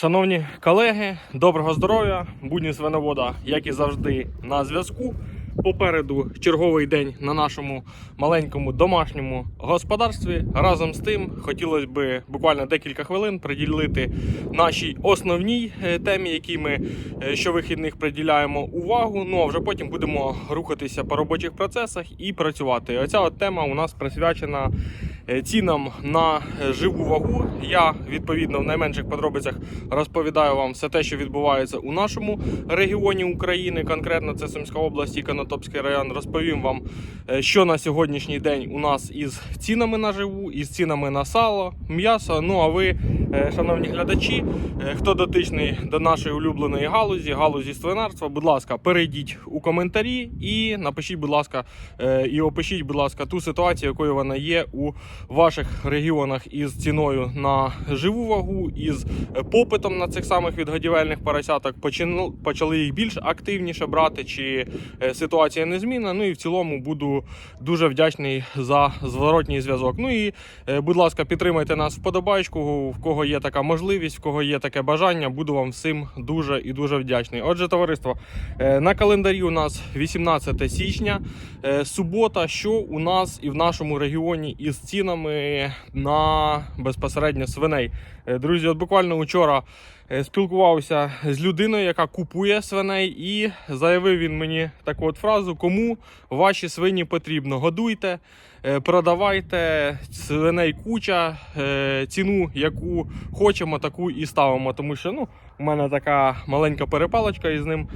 Шановні колеги, доброго здоров'я! Будні свиновода, як і завжди, на зв'язку. Попереду черговий день на нашому маленькому домашньому господарстві. Разом з тим, хотілося б буквально декілька хвилин приділити нашій основній е, темі, якій ми е, щовихідних приділяємо увагу. Ну а вже потім будемо рухатися по робочих процесах і працювати. Оця от тема у нас присвячена цінам на е, живу вагу. Я відповідно в найменших подробицях розповідаю вам все те, що відбувається у нашому регіоні України, конкретно це Сумська область і Конотопський район. Розповім вам, е, що на сьогоднішній день у нас із цінами на живу, із цінами на сало, м'ясо. Ну а ви, е, шановні глядачі, е, хто дотичний до нашої улюбленої галузі, галузі свинарства, будь ласка, перейдіть у коментарі і напишіть, будь ласка, е, і опишіть, будь ласка, ту ситуацію, якою вона є у ваших регіонах із ціною на живу вагу, із е, попитом на цих самих відгодівельних поросяток. Почали їх більш активніше брати, чи е, ситуація незмінна. Ну і в цілому буду дуже вдячний за зворотній зв'язок. Ну і, е, будь ласка, підтримайте нас вподобайку, в кого є така можливість, в кого є таке бажання. Буду вам всім дуже і дуже вдячний. Отже, товариство, на календарі у нас 18 січня, субота, що у нас і в нашому регіоні із цінами на безпосередньо свиней. Е, Друзі, от буквально вчора е, спілкувався з людиною, яка купує свиней, і заявив він мені таку от фразу: кому ваші свині потрібно, годуйте. е, Продавайте свиней куча, ціну, яку хочемо, таку і ставимо. Тому що ну, у мене така маленька перепалочка із ним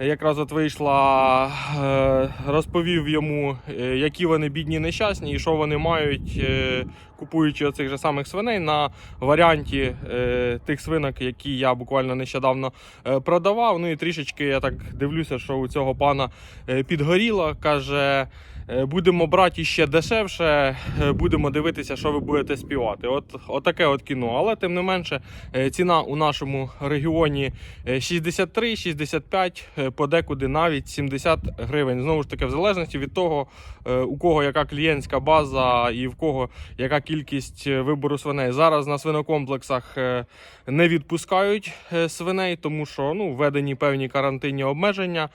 якраз от вийшла, е, розповів йому, е, які вони бідні нещасні і що вони мають, е, купуючи оцих же самих свиней на варіанті тих свинок, які я буквально нещодавно продавав. Ну і трішечки я так дивлюся, що у цього пана підгоріло. Каже. Е, Будемо брати ще дешевше, е, будемо дивитися, що ви будете співати. От отаке от кіно. Але тим не менше, е, ціна у нашому регіоні е, 63, 65, е, подекуди навіть 70 гривень. Знову ж таки, в залежності від того, у кого яка клієнтська база і в кого яка кількість вибору свиней. Зараз на свинокомплексах не відпускають свиней, тому що ну, введені певні карантинні обмеження.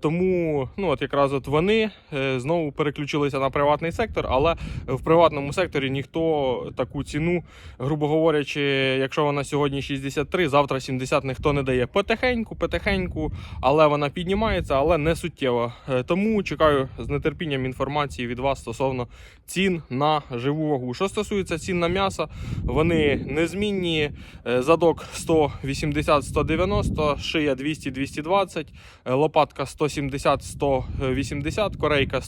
Тому ну, от якраз от вони е, переключилися на приватний сектор, але в приватному секторі ніхто таку ціну, грубо говорячи, якщо вона сьогодні 63, завтра 70 ніхто не дає. Потихеньку, потихеньку, але вона піднімається, але не суттєво. Е, Тому чекаю з нетерпінням інформації від вас стосовно цін на живу вагу. Що стосується цін на м'ясо, вони незмінні. Е, Задок 180-190, шия 200-220, е, лопатка 170-180, корейка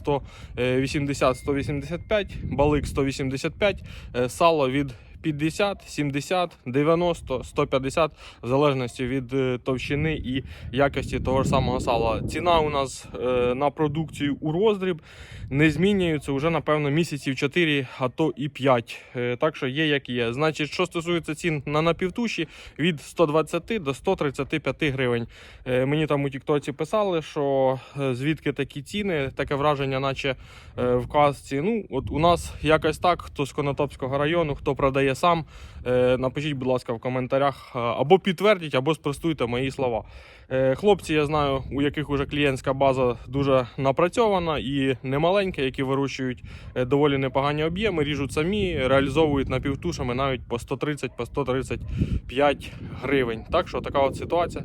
180-185, балик 185, е, сало від 50, 70, 90, 150, в залежності від е, товщини і якості того ж самого сала. Ціна у нас е, на продукцію у роздріб не змінюється вже, напевно, місяців 4, а то і 5. Е, так що є, як є. Значить, що стосується цін на напівтуші, від 120 до 135 гривень. Мені там у Тіктоці писали, що звідки такі ціни, таке враження, наче в казці. Ну, от у нас якось так, хто з Конотопського району, хто продає сам, е, напишіть, будь ласка, в коментарях е, або підтвердіть, або спростуйте мої слова. Е, Хлопці, я знаю, у яких уже клієнтська база дуже напрацьована і немаленька, які вирощують доволі непогані об'єми, ріжуть самі, реалізовують напівтушами навіть по 130 по 135 гривень. Так що така от ситуація.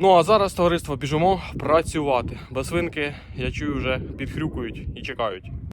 Ну а зараз, товариство, біжимо працювати. Бо свинки, я чую, вже підхрюкують і чекають.